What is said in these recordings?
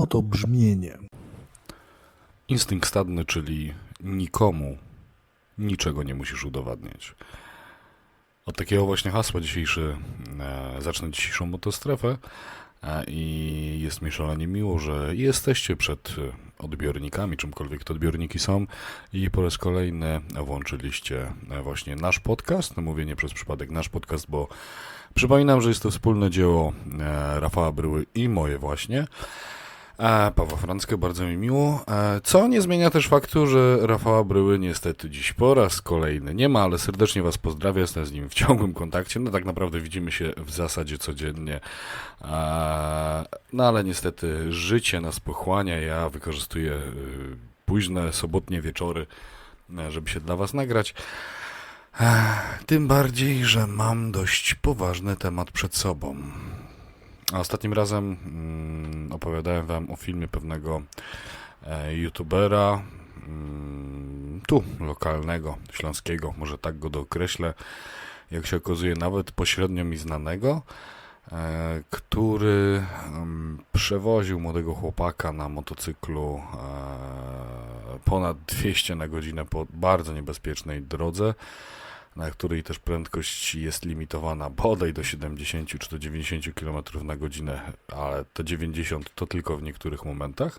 Samo to brzmienie. Instynkt stadny, czyli nikomu niczego nie musisz udowadniać. Od takiego właśnie hasła dzisiejszy, e, zacznę dzisiejszą motostrefę e, i jest mi szalenie miło, że jesteście przed odbiornikami, czymkolwiek te odbiorniki są i po raz kolejny włączyliście e, właśnie nasz podcast, no mówię nie przez przypadek nasz podcast, bo przypominam, że jest to wspólne dzieło e, Rafała Bryły i moje właśnie. Pawła Franckę, bardzo mi miło. Co nie zmienia też faktu, że Rafała Bryły niestety dziś po raz kolejny nie ma, ale serdecznie Was pozdrawiam, jestem z nim w ciągłym kontakcie. No tak naprawdę widzimy się w zasadzie codziennie. No ale niestety życie nas pochłania. Ja wykorzystuję y, późne sobotnie wieczory, e, żeby się dla Was nagrać. E, Tym bardziej, że mam dość poważny temat przed sobą. A ostatnim razem mm, opowiadałem wam o filmie pewnego e, youtubera, mm, tu lokalnego, śląskiego, może tak go dookreślę, jak się okazuje nawet pośrednio mi znanego, e, który mm, przewoził młodego chłopaka na motocyklu e, ponad 200 na godzinę po bardzo niebezpiecznej drodze na której też prędkość jest limitowana bodaj do 70 czy do 90 km na godzinę, ale to 90 to tylko w niektórych momentach.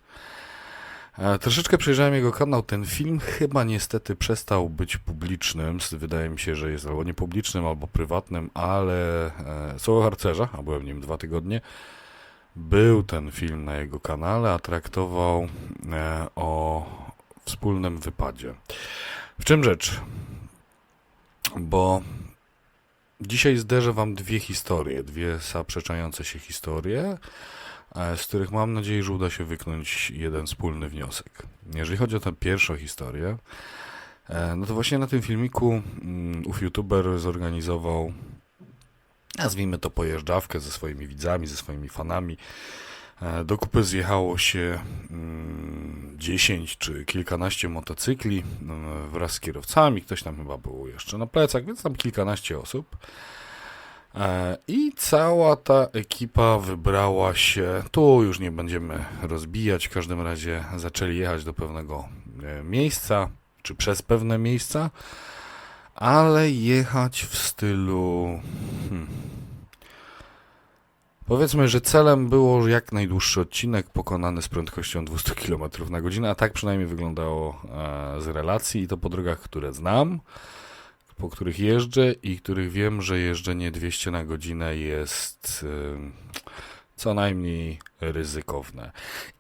E, Troszeczkę przejrzałem jego kanał. Ten film chyba niestety przestał być publicznym. Wydaje mi się, że jest albo niepublicznym, albo prywatnym, ale e, Słowo Harcerza, a byłem nim dwa tygodnie, był ten film na jego kanale, a traktował e, o wspólnym wypadzie. W czym rzecz? Bo dzisiaj zderzę wam dwie historie, dwie zaprzeczające się historie, e, z których mam nadzieję, że uda się wyknąć jeden wspólny wniosek. Jeżeli chodzi o tę pierwszą historię, e, no to właśnie na tym filmiku mm, ów youtuber zorganizował, nazwijmy to pojeżdżawkę ze swoimi widzami, ze swoimi fanami. E, Do kupy zjechało się mm, 10 czy kilkanaście motocykli mm, wraz z kierowcami. Ktoś tam chyba był jeszcze na plecach, więc tam kilkanaście osób. E, I cała ta ekipa wybrała się. Tu już nie będziemy rozbijać. W każdym razie zaczęli jechać do pewnego e, miejsca, czy przez pewne miejsca, ale jechać w stylu. Hmm, Powiedzmy, że celem było jak najdłuższy odcinek pokonany z prędkością 200 km na godzinę, a tak przynajmniej wyglądało e, z relacji i to po drogach, które znam, po których jeżdżę i których wiem, że jeżdżenie 200 na godzinę jest e, co najmniej ryzykowne.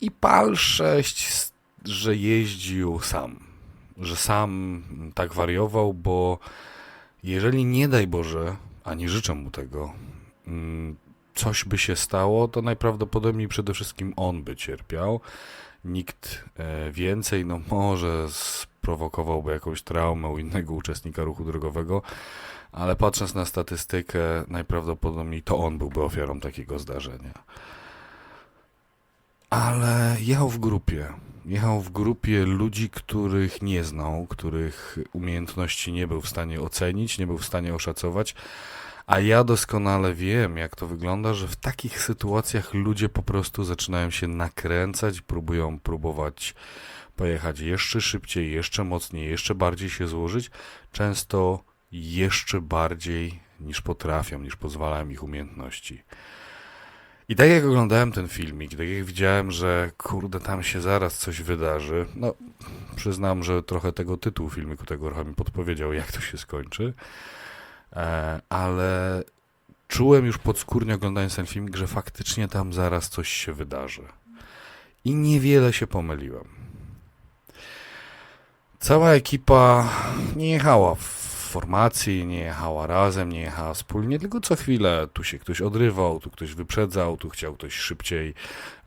I PAL 6, s- że jeździł sam, że sam tak wariował, bo jeżeli nie daj Boże, a nie życzę mu tego, mm, coś by się stało, to najprawdopodobniej przede wszystkim on by cierpiał. Nikt e, więcej, no może sprowokowałby jakąś traumę u innego uczestnika ruchu drogowego, ale patrząc na statystykę, najprawdopodobniej to on byłby ofiarą takiego zdarzenia. Ale jechał w grupie. Jechał w grupie ludzi, których nie znał, których umiejętności nie był w stanie ocenić, nie był w stanie oszacować, a ja doskonale wiem, jak to wygląda, że w takich sytuacjach ludzie po prostu zaczynają się nakręcać, próbują próbować pojechać jeszcze szybciej, jeszcze mocniej, jeszcze bardziej się złożyć, często jeszcze bardziej niż potrafią, niż pozwalają ich umiejętności. I tak jak oglądałem ten filmik, tak jak widziałem, że kurde, tam się zaraz coś wydarzy, no przyznam, że trochę tego tytułu filmiku tego mi podpowiedział, jak to się skończy. E, ale czułem już podskórnie oglądając ten filmik, że faktycznie tam zaraz coś się wydarzy. I niewiele się pomyliłem. Cała ekipa nie jechała w formacji, nie jechała razem, nie jechała wspólnie, tylko co chwilę tu się ktoś odrywał, tu ktoś wyprzedzał, tu chciał ktoś szybciej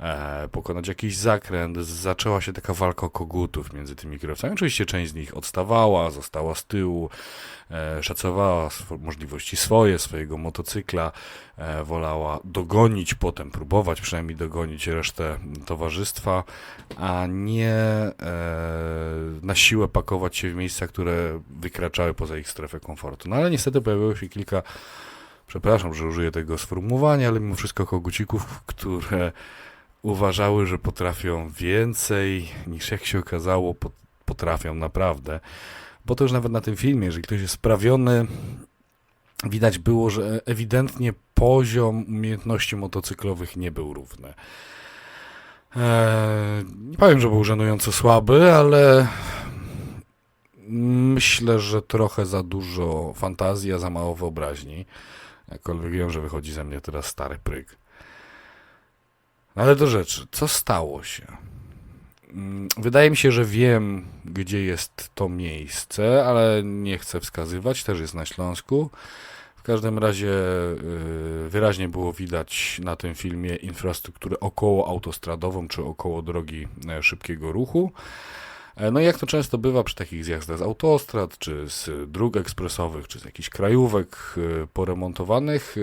e, pokonać jakiś zakręt. Zaczęła się taka walka kogutów między tymi kierowcami. Oczywiście część z nich odstawała, została z tyłu, szacowała swo- możliwości swoje, swojego motocykla, e, wolała dogonić potem, próbować przynajmniej dogonić resztę towarzystwa, a nie e, na siłę pakować się w miejsca, które wykraczały poza ich strefę komfortu. No ale niestety pojawiło się kilka, przepraszam, że użyję tego sformułowania, ale mimo wszystko kogucików, które uważały, że potrafią więcej niż jak się okazało po- potrafią naprawdę. Bo to już nawet na tym filmie, jeżeli ktoś jest sprawiony, widać było, że ewidentnie poziom umiejętności motocyklowych nie był równy. Eee, nie powiem, że był żenująco słaby, ale myślę, że trochę za dużo fantazji, a za mało wyobraźni. Jakkolwiek wiem, że wychodzi ze mnie teraz stary pryk. Ale do rzeczy, co stało się? Mm, Wydaje mi się, że wiem, gdzie jest to miejsce, ale nie chcę wskazywać, też jest na Śląsku. W każdym razie yy, wyraźnie było widać na tym filmie infrastrukturę około autostradową czy około drogi e, szybkiego ruchu. E, No i jak to często bywa przy takich zjazdach z autostrad, czy z dróg ekspresowych, czy z jakichś krajówek e, poremontowanych,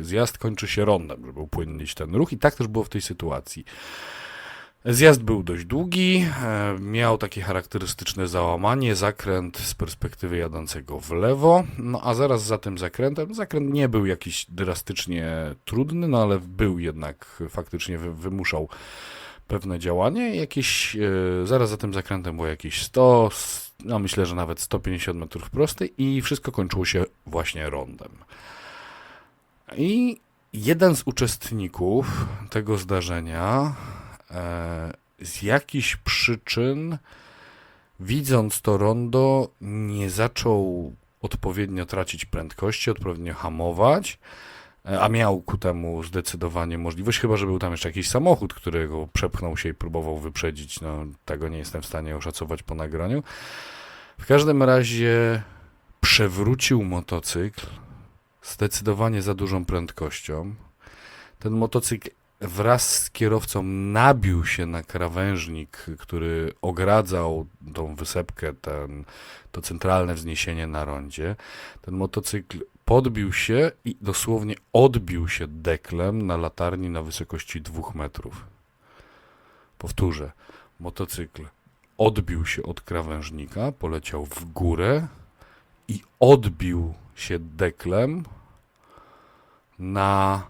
e, zjazd kończy się rondem, żeby upłynnić ten ruch i tak też było w tej sytuacji. Zjazd był dość długi, e, miał takie charakterystyczne załamanie, zakręt z perspektywy jadącego w lewo, no a zaraz za tym zakrętem, zakręt nie był jakiś drastycznie trudny, no ale był jednak, faktycznie wy, wymuszał pewne działanie, jakieś, e, zaraz za tym zakrętem było jakieś 100, s- no myślę, że nawet 150 metrów prostej i wszystko kończyło się właśnie rondem. I jeden z uczestników tego zdarzenia z jakichś przyczyn, widząc to rondo, nie zaczął odpowiednio tracić prędkości, odpowiednio hamować, e, a miał ku temu zdecydowanie możliwość, chyba że był tam jeszcze jakiś samochód, którego przepchnął się i próbował wyprzedzić. No, tego nie jestem w stanie oszacować po nagraniu. W każdym razie przewrócił motocykl zdecydowanie za dużą prędkością. Ten motocykl wraz z kierowcą nabił się na krawężnik, który ogradzał tą wysepkę, ten, to centralne wzniesienie na rondzie. Ten motocykl podbił się i dosłownie odbił się deklem na latarni na wysokości dwóch metrów. Powtórzę, motocykl odbił się od krawężnika, poleciał w górę i odbił się deklem na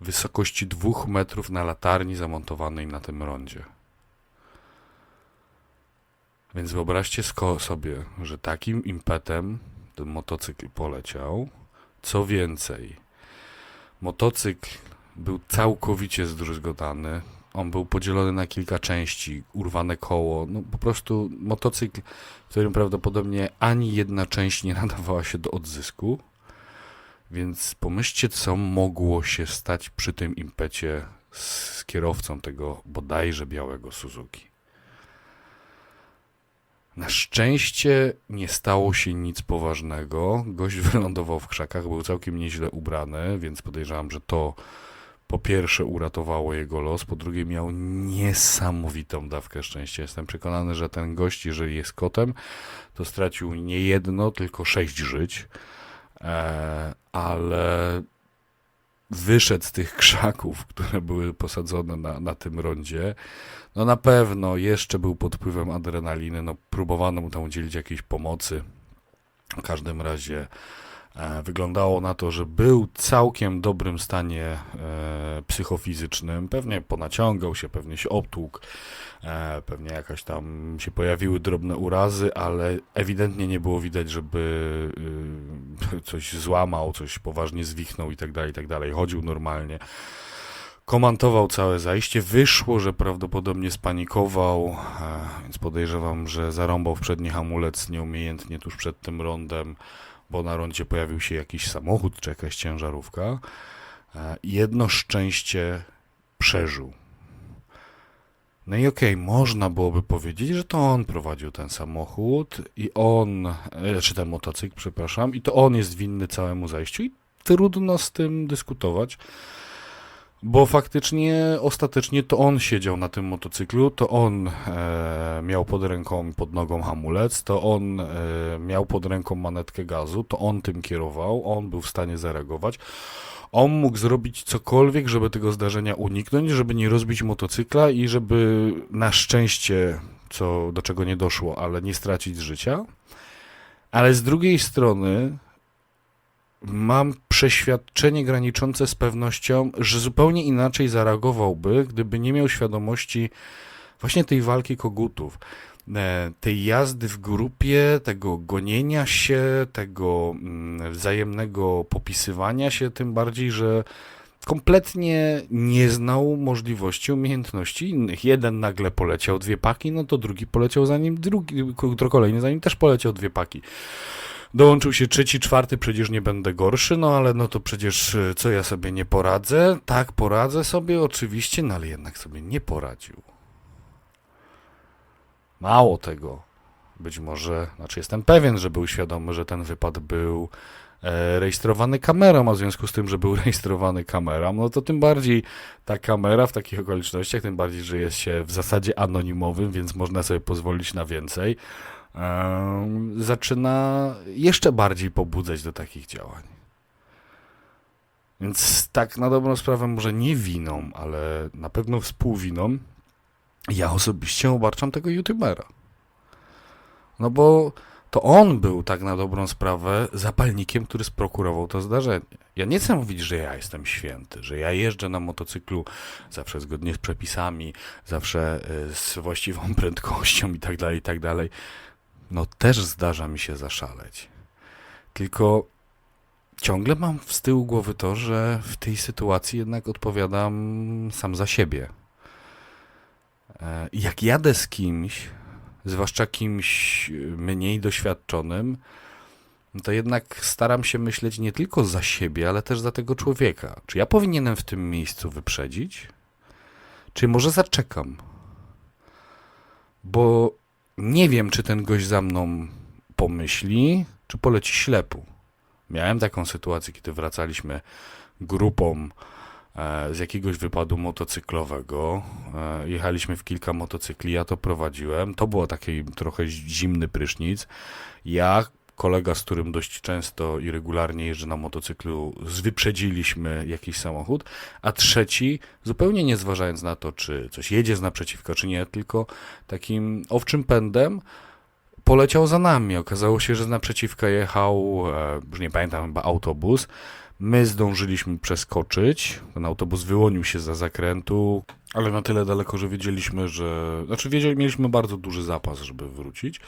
wysokości dwóch metrów na latarni zamontowanej na tym rondzie. Więc wyobraźcie sobie, że takim impetem ten motocykl poleciał. Co więcej, motocykl był całkowicie zdruzgotany. On był podzielony na kilka części, urwane koło. No po prostu motocykl, w którym prawdopodobnie ani jedna część nie nadawała się do odzysku. Więc pomyślcie, co mogło się stać przy tym impecie z kierowcą tego bodajże białego Suzuki. Na szczęście nie stało się nic poważnego. Gość wylądował w krzakach, był całkiem nieźle ubrany, więc podejrzewam, że to po pierwsze uratowało jego los, po drugie miał niesamowitą dawkę szczęścia. Jestem przekonany, że ten gość, jeżeli jest kotem, to stracił nie jedno, tylko sześć żyć. E, ale wyszedł z tych krzaków, które były posadzone na, na tym rondzie. No na pewno jeszcze był pod wpływem adrenaliny, no próbowano mu tam udzielić jakiejś pomocy. W każdym razie wyglądało na to, że był całkiem dobrym stanie e, psychofizycznym. Pewnie ponaciągał się, pewnie się obtłukł, e, pewnie jakaś tam się pojawiły drobne urazy, ale ewidentnie nie było widać, żeby coś złamał, coś poważnie zwichnął i tak dalej, i tak dalej. Chodził normalnie. Komentował całe zajście. Wyszło, że prawdopodobnie spanikował, e, więc podejrzewam, że zarąbał w przedni hamulec nieumiejętnie tuż przed tym rondem, bo na rondzie pojawił się jakiś samochód czy jakaś ciężarówka. E, Jedno szczęście przeżył. No i okej, można byłoby powiedzieć, że to on prowadził ten samochód i on, e, czy ten motocykl, przepraszam, i to on jest winny całemu zajściu i trudno z tym dyskutować, bo faktycznie, ostatecznie to on siedział na tym motocyklu, to on e, miał pod ręką pod nogą hamulec, to on e, miał pod ręką manetkę gazu, to on tym kierował, on był w stanie zareagować. On mógł zrobić cokolwiek, żeby tego zdarzenia uniknąć, żeby nie rozbić motocykla i żeby na szczęście, co do czego nie doszło, ale nie stracić życia. Ale z drugiej strony mam przeświadczenie graniczące z pewnością, że zupełnie inaczej zareagowałby, gdyby nie miał świadomości właśnie tej walki kogutów. e, Tej jazdy w grupie, tego gonienia się, tego mm, wzajemnego popisywania się, tym bardziej, że kompletnie nie znał możliwości, umiejętności innych. Jeden nagle poleciał dwie paki, no to drugi poleciał za nim, drugi, ko- kolejny za nim też poleciał dwie paki. Dołączył się trzeci, czwarty, przecież nie będę gorszy, no ale no to przecież y, co ja sobie nie poradzę? Tak, poradzę sobie oczywiście, no ale jednak sobie nie poradził. Mało tego. Być może, znaczy jestem pewien, że był świadomy, że ten wypad był e, rejestrowany kamerą, a w związku z tym, że był rejestrowany kamerą, no to tym bardziej ta kamera w takich okolicznościach, tym bardziej, że jest się w zasadzie anonimowym, więc można sobie pozwolić na więcej, zaczyna jeszcze bardziej pobudzać do takich działań. Więc tak na dobrą sprawę może nie winą, ale na pewno współwiną ja osobiście obarczam tego youtubera. No bo to on był tak na dobrą sprawę zapalnikiem, który sprokurował to zdarzenie. Ja nie chcę mówić, że ja jestem święty, że ja jeżdżę na motocyklu zawsze zgodnie z przepisami, zawsze y, z właściwą prędkością i tak dalej, i tak dalej. No też zdarza mi się zaszaleć. Tylko ciągle mam z tyłu głowy to, że w tej sytuacji jednak odpowiadam sam za siebie. E, Jak jadę z kimś, zwłaszcza kimś y, mniej doświadczonym, no to jednak staram się myśleć nie tylko za siebie, ale też za tego człowieka. Czy ja powinienem w tym miejscu wyprzedzić? Czy może zaczekam? Bo nie wiem, czy ten gość za mną pomyśli, czy poleci ślepu. Miałem taką sytuację, kiedy wracaliśmy grupą e, z jakiegoś wypadu motocyklowego. E, Jechaliśmy w kilka motocykli, ja to prowadziłem. To było taki trochę zimny prysznic. Ja, kolega, z którym dość często i regularnie jeżdżę na motocyklu, wyprzedziliśmy jakiś samochód, a trzeci, zupełnie nie zważając na to, czy coś jedzie z naprzeciwka, czy nie, tylko takim owczym pędem poleciał za nami. Okazało się, że z naprzeciwka jechał, e, już nie pamiętam, chyba autobus. My zdążyliśmy przeskoczyć. Ten autobus wyłonił się za zakrętu, ale na tyle daleko, że wiedzieliśmy, że. Znaczy, wiedzieli, mieliśmy bardzo duży zapas, żeby wrócić.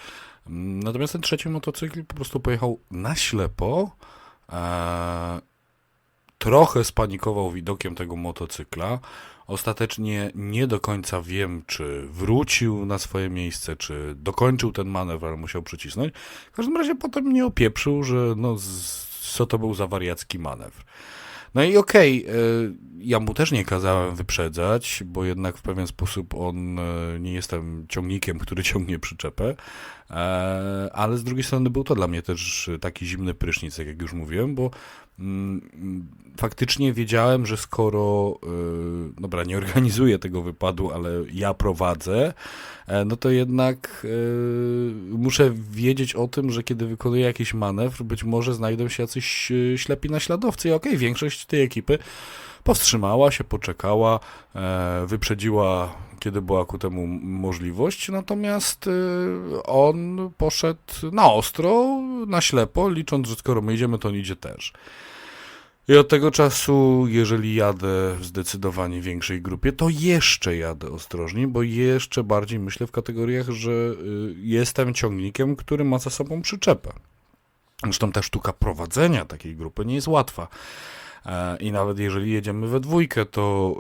Natomiast ten trzeci motocykl po prostu pojechał na ślepo. E, trochę spanikował widokiem tego motocykla. Ostatecznie nie do końca wiem, czy wrócił na swoje miejsce, czy dokończył ten manewr, ale musiał przycisnąć. W każdym razie potem mnie opieprzył, że no, z, co to był za wariacki manewr. No i okej, y, ja mu też nie kazałem wyprzedzać, bo jednak w pewien sposób on, y, nie jestem ciągnikiem, który ciągnie przyczepę, e, ale z drugiej strony był to dla mnie też taki zimny prysznic, jak już mówiłem, bo mm, faktycznie wiedziałem, że skoro, y, dobra, nie organizuję tego wypadu, ale ja prowadzę, e, no to jednak muszę wiedzieć o tym, że kiedy wykonuję jakiś manewr, być może znajdą się jacyś ślepi naśladowcy. I okej, większość tej ekipy powstrzymała się, poczekała, e, wyprzedziła, kiedy była ku temu możliwość, natomiast y, on poszedł na ostro, na ślepo, licząc, że skoro my idziemy, to on idzie też. I od tego czasu, jeżeli jadę w zdecydowanie większej grupie, to jeszcze jadę ostrożniej, bo jeszcze bardziej myślę w kategoriach, że y, jestem ciągnikiem, który ma za sobą przyczepę. Zresztą ta sztuka prowadzenia takiej grupy nie jest łatwa. E, I nawet jeżeli jedziemy we dwójkę, to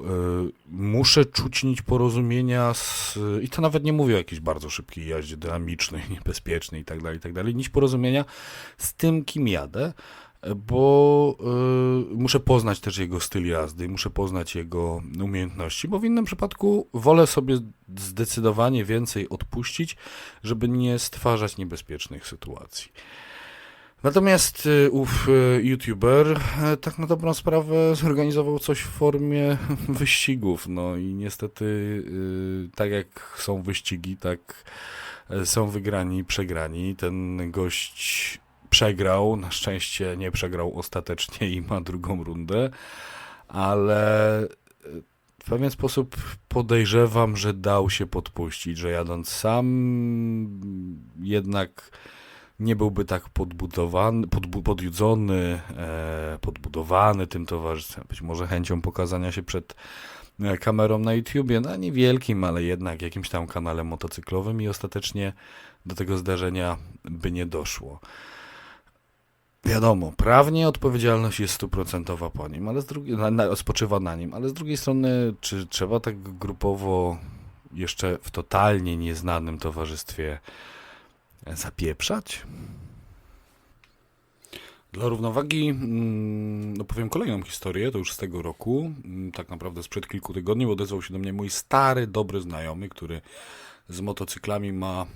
y, muszę czuć porozumienia z, i to nawet nie mówię o jakiejś bardzo szybkiej jeździe dynamicznej, niebezpiecznej i tak dalej, i tak nić porozumienia z tym, kim jadę, bo y, muszę poznać też jego styl jazdy, muszę poznać jego umiejętności, bo w innym przypadku wolę sobie zdecydowanie więcej odpuścić, żeby nie stwarzać niebezpiecznych sytuacji. Natomiast y, ów y, youtuber e, tak na dobrą sprawę zorganizował coś w formie wyścigów. No i niestety, y, tak jak są wyścigi, tak e, są wygrani i przegrani. Ten gość przegrał, na szczęście nie przegrał ostatecznie i ma drugą rundę, ale y, w pewien sposób podejrzewam, że dał się podpuścić, że jadąc sam jednak nie byłby tak podbudowany, podbu, podjudzony, e, podbudowany tym towarzystwem, być może chęcią pokazania się przed e, kamerą na YouTubie, na niewielkim, ale jednak jakimś tam kanale motocyklowym i ostatecznie do tego zdarzenia by nie doszło. Wiadomo, prawnie odpowiedzialność jest stuprocentowa po nim, ale z drugiej, na, na, spoczywa na nim, ale z drugiej strony, czy trzeba tak grupowo jeszcze w totalnie nieznanym towarzystwie zapieprzać? Dla równowagi mm, opowiem kolejną historię, to już z tego roku, mm, tak naprawdę sprzed kilku tygodni odezwał się do mnie mój stary, dobry znajomy, który z motocyklami ma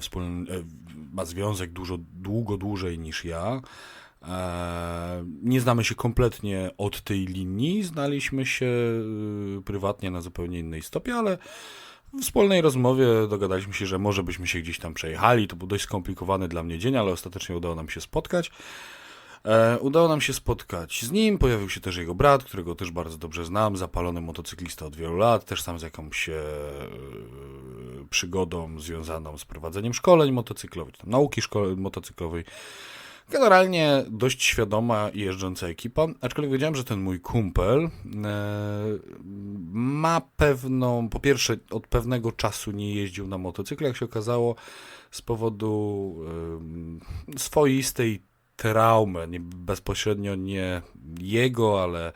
wspólny, e, ma związek dużo, długo dłużej niż ja. E, nie znamy się kompletnie od tej linii, znaliśmy się y, prywatnie na zupełnie innej stopie, ale w wspólnej rozmowie dogadaliśmy się, że może byśmy się gdzieś tam przejechali. To był dość skomplikowany dla mnie dzień, ale ostatecznie udało nam się spotkać. E, udało nam się spotkać z nim, pojawił się też jego brat, którego też bardzo dobrze znam, zapalony motocyklista od wielu lat, też sam z jakąś e, przygodą związaną z prowadzeniem szkoleń motocyklowych, nauki szko- motocyklowej. Generalnie dość świadoma i jeżdżąca ekipa, aczkolwiek wiedziałem, że ten mój kumpel e, ma pewną, po pierwsze od pewnego czasu nie jeździł na motocyklu, jak się okazało, z powodu e, swoistej traumy, bezpośrednio nie jego, ale,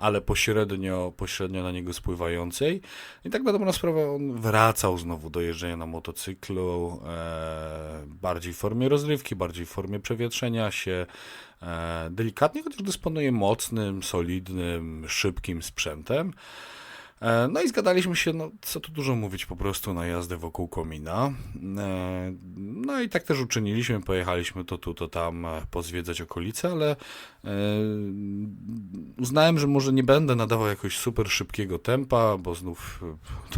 ale pośrednio, pośrednio na niego spływającej. I tak na dobrą sprawę on wracał znowu do jeżdżenia na motocyklu, e, bardziej w formie rozrywki, bardziej w formie przewietrzenia się, e, delikatnie, chociaż dysponuje mocnym, solidnym, szybkim sprzętem. E, no i zgadaliśmy się, no co tu dużo mówić, po prostu na jazdę wokół komina. E, i tak też uczyniliśmy, pojechaliśmy to tu, to tam e, pozwiedzać okolice, ale uznałem, że może nie będę nadawał jakoś super szybkiego tempa, bo znów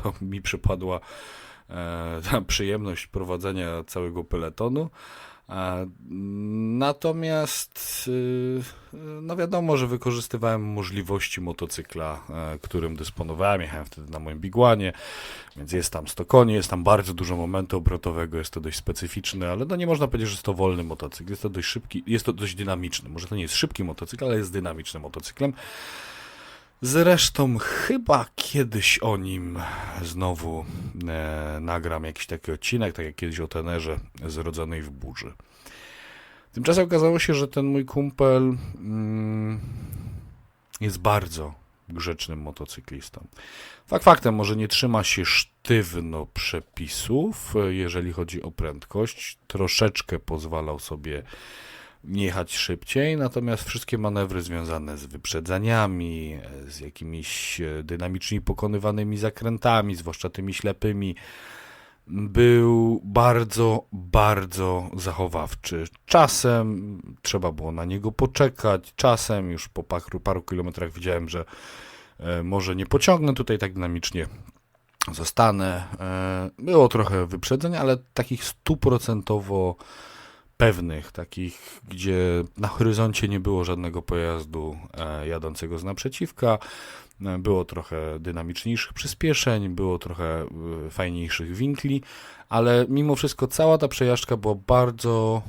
to mi przypadła ta przyjemność prowadzenia całego peletonu. Natomiast, y, no wiadomo, że wykorzystywałem możliwości motocykla, e, którym dysponowałem. Jechałem wtedy na moim bigłanie, więc jest tam 100 koni, jest tam bardzo dużo momentu obrotowego, jest to dość specyficzne, ale no nie można powiedzieć, że jest to wolny motocykl. Jest to dość szybki, jest to dość dynamiczny. Może to nie jest szybki motocykl, ale jest dynamicznym motocyklem. Zresztą chyba kiedyś o nim znowu e, nagram jakiś taki odcinek, tak jak kiedyś o tenerze zrodzonej w burzy. Tymczasem okazało się, że ten mój kumpel mm, jest bardzo grzecznym motocyklistą. Fakt faktem, może nie trzyma się sztywno przepisów, jeżeli chodzi o prędkość. Troszeczkę pozwalał sobie jechać szybciej, natomiast wszystkie manewry związane z wyprzedzaniami, z jakimiś e, dynamicznie pokonywanymi zakrętami, zwłaszcza tymi ślepymi, był bardzo, bardzo zachowawczy. Czasem trzeba było na niego poczekać, czasem już po paru, paru kilometrach widziałem, że e, może nie pociągnę tutaj tak dynamicznie, zostanę. E, było trochę wyprzedzeń, ale takich stuprocentowo pewnych, takich, gdzie na horyzoncie nie było żadnego pojazdu e, jadącego z naprzeciwka. E, było trochę dynamiczniejszych przyspieszeń, było trochę e, fajniejszych winkli, ale mimo wszystko cała ta przejażdżka była bardzo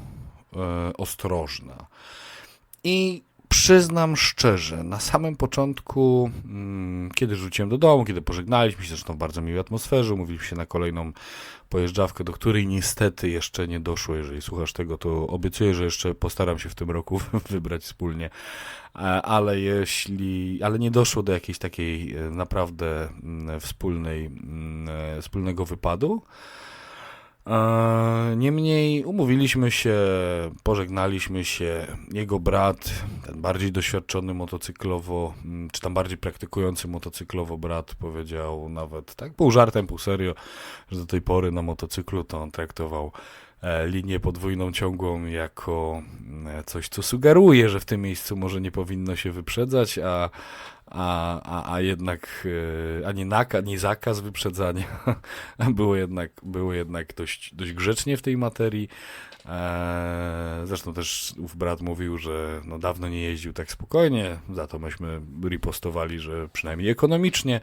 ostrożna. I przyznam szczerze, na samym początku, mm, kiedy rzuciłem do domu, kiedy pożegnaliśmy się, zresztą w bardzo miłej atmosferze, umówiliśmy się na kolejną pojeżdżawkę, do której niestety jeszcze nie doszło. Jeżeli słuchasz tego, to obiecuję, że jeszcze postaram się w tym roku wybrać wspólnie. E, ale jeśli, ale nie doszło do jakiejś takiej e, naprawdę mm, wspólnej, mm, e, wspólnego wypadu, Niemniej umówiliśmy się, pożegnaliśmy się. Jego brat, ten bardziej doświadczony motocyklowo, mm, czy tam bardziej praktykujący motocyklowo brat, powiedział nawet tak pół żartem, pół serio, że do tej pory na motocyklu to on traktował e, linię podwójną ciągłą jako coś, co sugeruje, że w tym miejscu może nie powinno się wyprzedzać, a, a, a, a jednak e, ani nakaz, ani zakaz wyprzedzania było jednak, było jednak dość, dość grzecznie w tej materii. E, zresztą też ów brat mówił, że no dawno nie jeździł tak spokojnie, za to myśmy ripostowali, że przynajmniej ekonomicznie.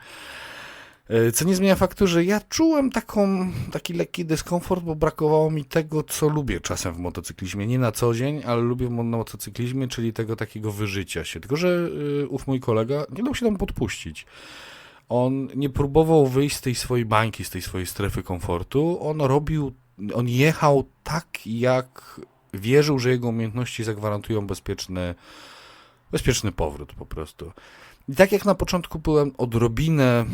E, Co nie zmienia faktu, że ja czułem taką, taki lekki dyskomfort, bo brakowało mi tego, co lubię czasem w motocyklizmie. Nie na co dzień, ale lubię w mo- motocyklizmie, czyli tego takiego wyżycia się. Tylko, że y, ów mój kolega nie dał się tam podpuścić. On nie próbował wyjść z tej swojej bańki, z tej swojej strefy komfortu. On robił, on jechał tak, jak wierzył, że jego umiejętności zagwarantują bezpieczny, bezpieczny powrót po prostu. I tak jak na początku byłem odrobinę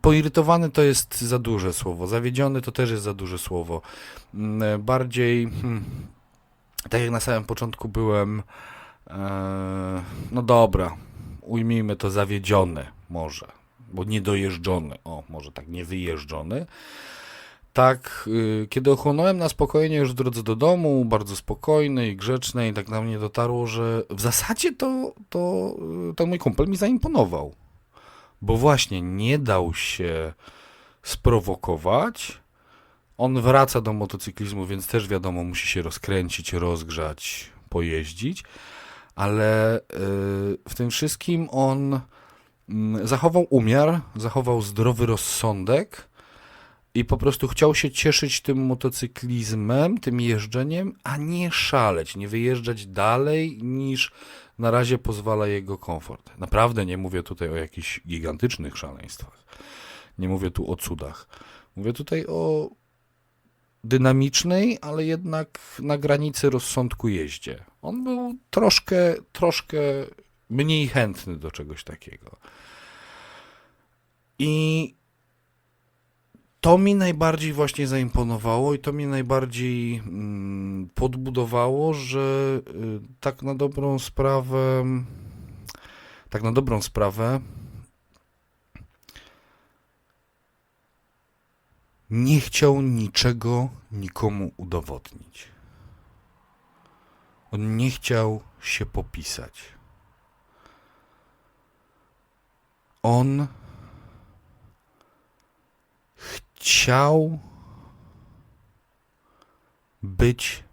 poirytowany to jest za duże słowo, zawiedziony to też jest za duże słowo. Mm, Bardziej hmm, tak jak na samym początku byłem e, no dobra, ujmijmy to zawiedziony może, bo niedojeżdżony, o może tak niewyjeżdżony. Tak, y, kiedy ochłonąłem na spokojnie już w drodze do domu, bardzo spokojny i grzeczny, i tak na mnie dotarło, że w zasadzie to, to y, ten mój kumpel mi zaimponował. Bo właśnie nie dał się sprowokować. On wraca do motocyklizmu, więc też wiadomo, musi się rozkręcić, rozgrzać, pojeździć. Ale y, w tym wszystkim on mm, zachował umiar, zachował zdrowy rozsądek i po prostu chciał się cieszyć tym motocyklizmem, tym jeżdżeniem, a nie szaleć, nie wyjeżdżać dalej niż na razie pozwala jego komfort. Naprawdę nie mówię tutaj o jakichś gigantycznych szaleństwach. Nie mówię tu o cudach. Mówię tutaj o dynamicznej, ale jednak na granicy rozsądku jeździe. On był troszkę, troszkę mniej chętny do czegoś takiego. I to mi najbardziej właśnie zaimponowało i to mi najbardziej mm, podbudowało, że y, tak na dobrą sprawę, tak na dobrą sprawę, nie chciał niczego nikomu udowodnić. On nie chciał się popisać. On chciał być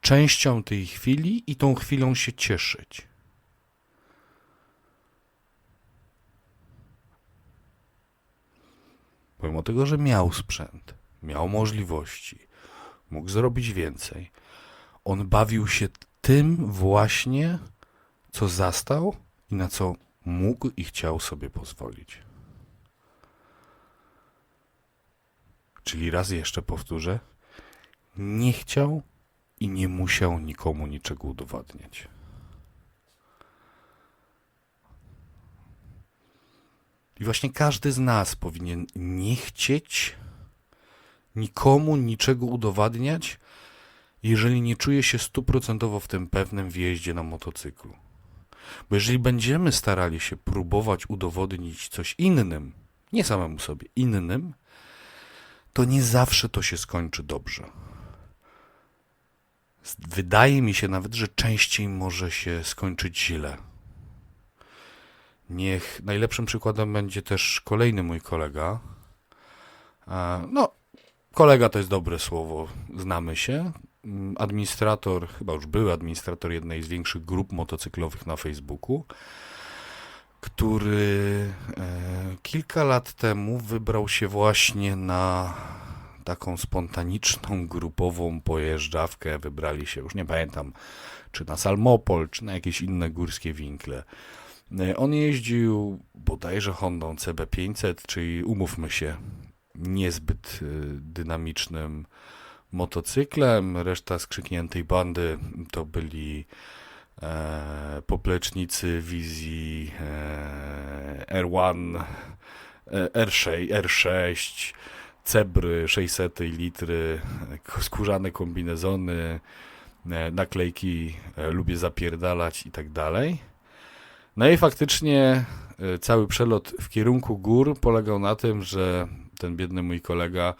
częścią tej chwili i tą chwilą się cieszyć. Pomimo tego, że miał sprzęt, miał możliwości, mógł zrobić więcej, on bawił się tym właśnie, co zastał i na co mógł i chciał sobie pozwolić. Czyli raz jeszcze powtórzę, nie chciał i nie musiał nikomu niczego udowadniać. I właśnie każdy z nas powinien nie chcieć nikomu niczego udowadniać, jeżeli nie czuje się stuprocentowo w tym pewnym wjeździe na motocyklu. Bo jeżeli będziemy starali się próbować udowodnić coś innym, nie samemu sobie, innym, to nie zawsze to się skończy dobrze. Wydaje mi się nawet, że częściej może się skończyć źle. Niech najlepszym przykładem będzie też kolejny mój kolega. E, No, kolega to jest dobre słowo, znamy się. Mm, Administrator, chyba już był administrator jednej z większych grup motocyklowych na Facebooku, który e, kilka lat temu wybrał się właśnie na taką spontaniczną, grupową pojeżdżawkę. Wybrali się, już nie pamiętam, czy na Salmopol, czy na jakieś inne górskie winkle. E, On jeździł bodajże Hondą CB500, czyli umówmy się, niezbyt e, dynamicznym motocyklem. Reszta skrzykniętej bandy to byli e, poplecznicy wizji e, R1, e, R6, R6, cebry 600 litry, skórzane kombinezony, e, naklejki e, lubię zapierdalać i tak dalej. No i faktycznie e, cały przelot w kierunku gór polegał na tym, że ten biedny mój kolega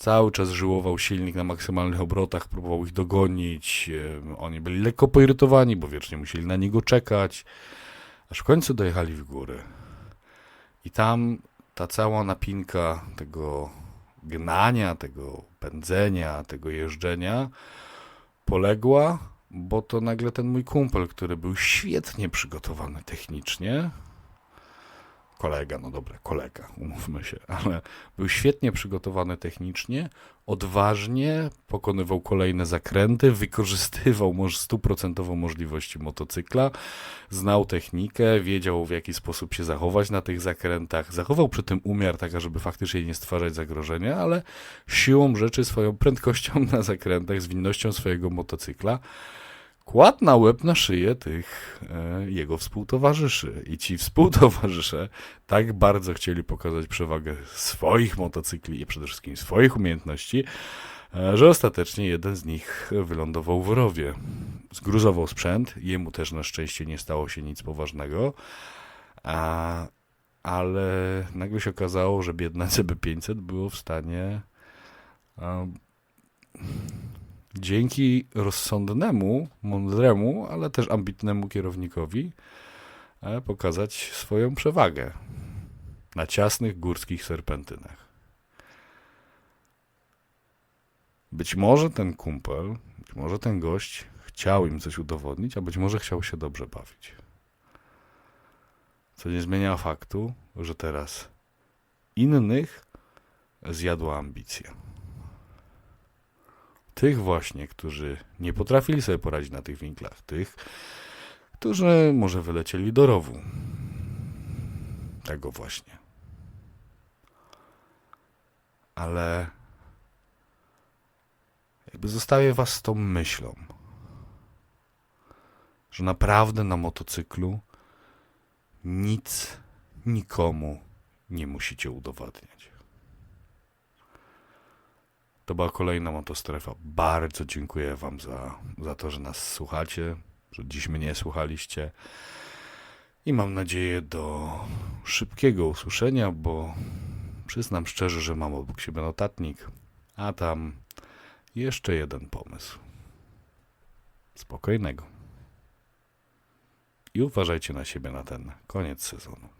cały czas żyłował silnik na maksymalnych obrotach, próbował ich dogonić. Oni byli lekko poirytowani, bo wiecznie musieli na niego czekać. Aż w końcu dojechali w góry. I tam ta cała napinka tego gnania, tego pędzenia, tego jeżdżenia poległa, bo to nagle ten mój kumpel, który był świetnie przygotowany technicznie, kolega, no dobra, kolega, umówmy się, ale był świetnie przygotowany technicznie, odważnie pokonywał kolejne zakręty, wykorzystywał może stuprocentowo możliwości motocykla, znał technikę, wiedział w jaki sposób się zachować na tych zakrętach, zachował przy tym umiar tak, żeby faktycznie nie stwarzać zagrożenia, ale siłą rzeczy, swoją prędkością na zakrętach, zwinnością swojego motocykla kładł na łeb na szyję tych e, jego współtowarzyszy. I ci współtowarzysze tak bardzo chcieli pokazać przewagę swoich motocykli i przede wszystkim swoich umiejętności, e, że ostatecznie jeden z nich wylądował w rowie. Zgruzował sprzęt, jemu też na szczęście nie stało się nic poważnego, a, ale nagle się okazało, że biedne CB500 było w stanie a, dzięki rozsądnemu, mądremu, ale też ambitnemu kierownikowi e, pokazać swoją przewagę na ciasnych górskich serpentynach. Być może ten kumpel, być może ten gość chciał im coś udowodnić, a być może chciał się dobrze bawić. Co nie zmienia faktu, że teraz innych zjadła ambicja. Tych właśnie, którzy nie potrafili sobie poradzić na tych winklach. Tych, którzy może wylecieli do rowu. Tego właśnie. Ale jakby zostawię was z tą myślą, że naprawdę na motocyklu nic nikomu nie musicie udowadniać. To była kolejna motostrefa. Bardzo dziękuję Wam za, za to, że nas słuchacie, że dziś mnie słuchaliście. I mam nadzieję do szybkiego usłyszenia, bo przyznam szczerze, że mam obok siebie notatnik, a tam jeszcze jeden pomysł. Spokojnego. I uważajcie na siebie na ten koniec sezonu.